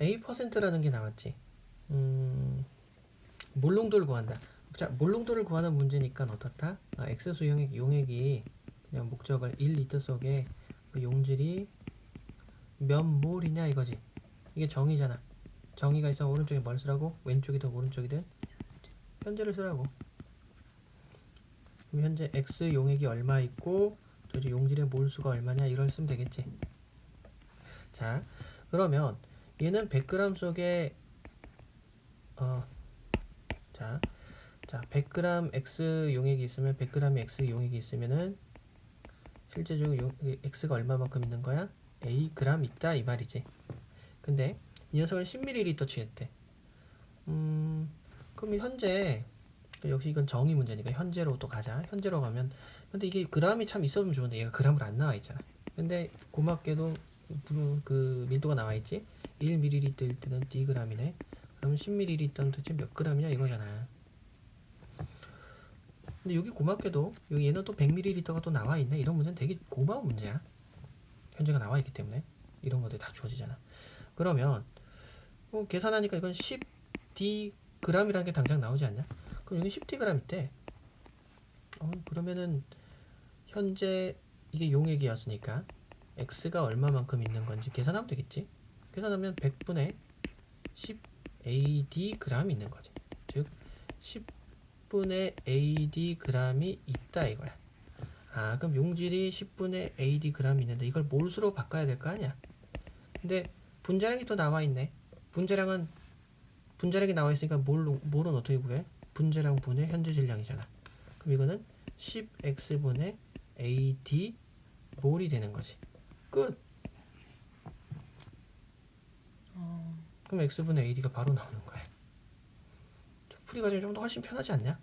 A%라는 게 나왔지. 음, 몰롱도를 구한다. 자, 몰롱도를 구하는 문제니까 어떻다? 아, X수 용액, 용액이 그냥 목적을 1리터 속에 그 용질이 몇 몰이냐 이거지. 이게 정의잖아. 정의가 있어 오른쪽에 뭘 쓰라고? 왼쪽이든 오른쪽이든 현재를 쓰라고. 그럼 현재 X 용액이 얼마 있고 도대체 용질의 몰수가 얼마냐 이걸 쓰면 되겠지. 자, 그러면 얘는 100g 속에 어, 자, 자, 100g X 용액이 있으면 100g X 용액이 있으면은 실제적으로 X가 얼마만큼 있는 거야? A g 있다 이 말이지. 근데 이 녀석은 10ml 취했대. 음, 그럼 현재 역시 이건 정의 문제니까 현재로 또 가자. 현재로 가면 근데 이게 g이 참 있었으면 좋은데 얘가 g으로 안 나와 있잖아. 근데 고맙게도 그- 그 밀도가 나와 있지. 1ml일 때는 dg이네. 그럼 10ml는 도대체 몇 g이냐 이거잖아. 근데 여기 고맙게도 여기 얘는 또 100ml가 또 나와 있네. 이런 문제는 되게 고마운 문제야. 현재가 나와 있기 때문에 이런 것들이 다 주어지잖아. 그러면 뭐 계산하니까 이건 10dg이라는 게 당장 나오지 않냐? 그럼 여기 10dg 있대. 어, 그러면은 현재 이게 용액이었으니까 x가 얼마만큼 있는 건지 계산하면 되겠지. 계산하면 100분의 10 AD g 있는 거지. 즉 10분의 AD g이 있다 이거야. 아, 그럼 용질이 10분의 AD g 있는데 이걸 몰수로 바꿔야 될 거 아니야. 근데 분자량이 또 나와 있네. 분자량은 분자량이 나와 있으니까 몰, 몰은 어떻게 구해? 분자량 분의 현재 질량이잖아. 그럼 이거는 10x분의 AD 몰이 되는 거지. 끝. 그럼 x분의 AD가 바로 나오는 거야. 저 풀이 과정이 좀더 훨씬 편하지 않냐?